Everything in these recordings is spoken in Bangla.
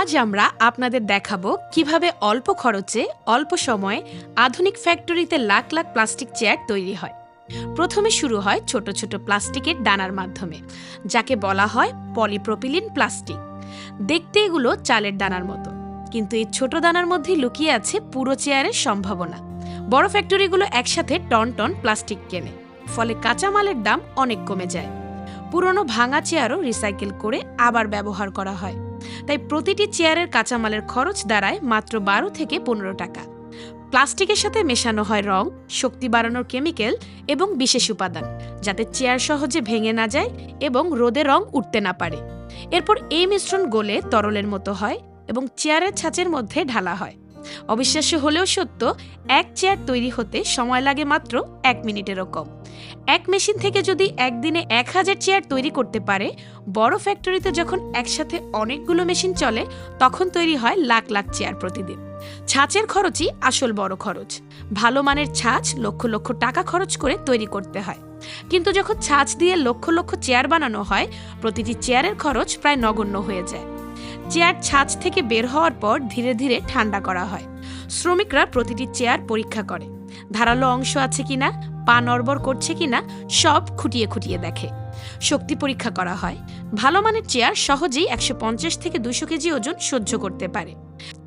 আজ আমরা আপনাদের দেখাবো কীভাবে অল্প খরচে, অল্প সময়ে আধুনিক ফ্যাক্টরিতে লাখ লাখ প্লাস্টিক চেয়ার তৈরি হয়। প্রথমে শুরু হয় ছোট ছোট প্লাস্টিকের দানার মাধ্যমে, যাকে বলা হয় পলিপ্রোপিলিন প্লাস্টিক। দেখতে এগুলো চালের দানার মতো, কিন্তু এই ছোট দানার মধ্যেই লুকিয়ে আছে পুরো চেয়ারের সম্ভাবনা। বড় ফ্যাক্টরিগুলো একসাথে টন টন প্লাস্টিক কেনে, ফলে কাঁচামালের দাম অনেক কমে যায়। পুরনো ভাঙা চেয়ারও রিসাইকেল করে আবার ব্যবহার করা হয়। তাই প্রতিটি চেয়ারের কাঁচামালের খরচ দাঁড়ায় মাত্র বারো থেকে পনেরো টাকা। প্লাস্টিকের সাথে মেশানো হয় রং, শক্তি বাড়ানোর কেমিক্যাল এবং বিশেষ উপাদান, যাতে চেয়ার সহজে ভেঙে না যায় এবং রোদে রং উঠতে না পারে। এরপর এই মিশ্রণ গোলে তরলের মতো হয় এবং চেয়ারের ছাঁচের মধ্যে ঢালা হয়। অবিশ্বাস্য হলেও সত্য, এক চেয়ার তৈরি হতে সময় লাগে মাত্র এক মিনিটেরও কম। এক মেশিন থেকে যদি একদিনে এক হাজার চেয়ার তৈরি করতে পারে, বড় ফ্যাক্টরিতে যখন একসাথে অনেকগুলো মেশিন চলে, তখন তৈরি হয় লাখ লাখ চেয়ার প্রতিদিন। ছাঁচের খরচই আসল বড় খরচ। ভালো মানের ছাঁচ লক্ষ লক্ষ টাকা খরচ করে তৈরি করতে হয়। কিন্তু যখন ছাঁচ দিয়ে লক্ষ লক্ষ চেয়ার বানানো হয়, প্রতিটি চেয়ারের খরচ প্রায় নগণ্য হয়ে যায়। চেয়ার ছাঁচ থেকে বের হওয়ার পর ধীরে ধীরে ঠান্ডা করা হয়। শ্রমিকরা প্রতিটি চেয়ার পরীক্ষা করে। ধারালো অংশ আছে কিনা, পা নড়বড় করছে কিনা, সব খুঁটিয়ে খুঁটিয়ে দেখে। শক্তি পরীক্ষা করা হয়। ভালো মানের চেয়ার সহজেই একশো পঞ্চাশ থেকে দুশো কেজি ওজন সহ্য করতে পারে।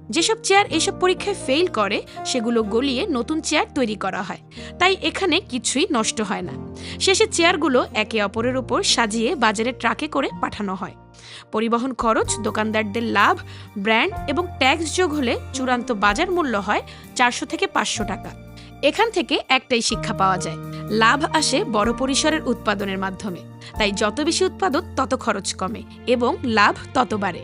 যেসব চেয়ার এসব পরীক্ষায় ফেল করে, সেগুলো গলিয়ে নতুন চেয়ার তৈরি করা হয়। তাই এখানে কিছুই নষ্ট হয় না। শেষে চেয়ারগুলো একে অপরের উপর সাজিয়ে বাজারে ট্রাকে করে পাঠানো হয়। পরিবহন খরচ, দোকানদারদের লাভ, ব্র্যান্ড এবং ট্যাক্স যোগ হলে চূড়ান্ত বাজার মূল্য হয় চারশো থেকে পাঁচশো টাকা। এখান থেকে একটাই শিক্ষা পাওয়া যায়, লাভ আসে বড় পরিসরের উৎপাদনের মাধ্যমে। তাই যত বেশি উৎপাদন তত খরচ কমে এবং লাভ তত বাড়ে।